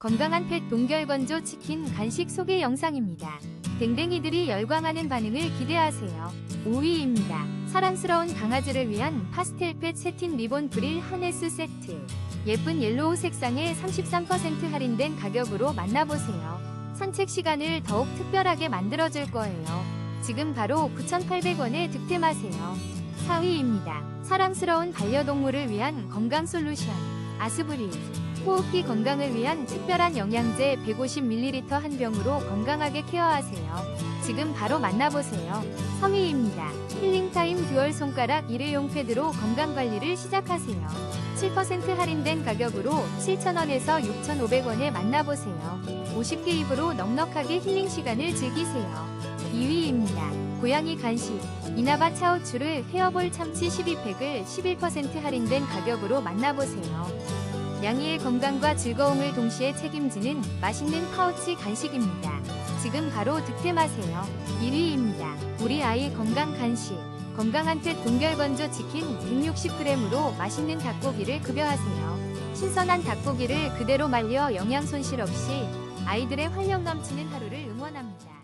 건강한 펫 동결건조 치킨 간식 소개 영상입니다. 댕댕이들이 열광하는 반응을 기대하세요. 5위입니다. 사랑스러운 강아지를 위한 파스텔 펫 세틴 리본 브릴 하네스 세트. 예쁜 옐로우 색상에 33% 할인된 가격으로 만나보세요. 산책 시간을 더욱 특별하게 만들어줄 거예요. 지금 바로 9,800원에 득템하세요. 4위입니다. 사랑스러운 반려동물을 위한 건강 솔루션. 아스브리. 호흡기 건강을 위한 특별한 영양제 150ml 한 병으로 건강하게 케어하세요. 지금 바로 만나보세요. 3위입니다. 힐링타임 듀얼 손가락 일회용 패드로 건강관리를 시작하세요. 7% 할인된 가격으로 7,000원에서 6,500원에 만나보세요. 50개 입으로 넉넉하게 힐링 시간을 즐기세요. 2위입니다. 고양이 간식 이나바 차우추를 헤어볼 참치 12팩을 11% 할인된 가격으로 만나보세요. 양이의 건강과 즐거움을 동시에 책임지는 맛있는 파우치 간식입니다. 지금 바로 득템하세요. 1위입니다. 우리 아이 건강 간식. 건강한 펫 동결건조 치킨 160g으로 맛있는 닭고기를 급여하세요. 신선한 닭고기를 그대로 말려 영양 손실 없이 아이들의 활력 넘치는 하루를 응원합니다.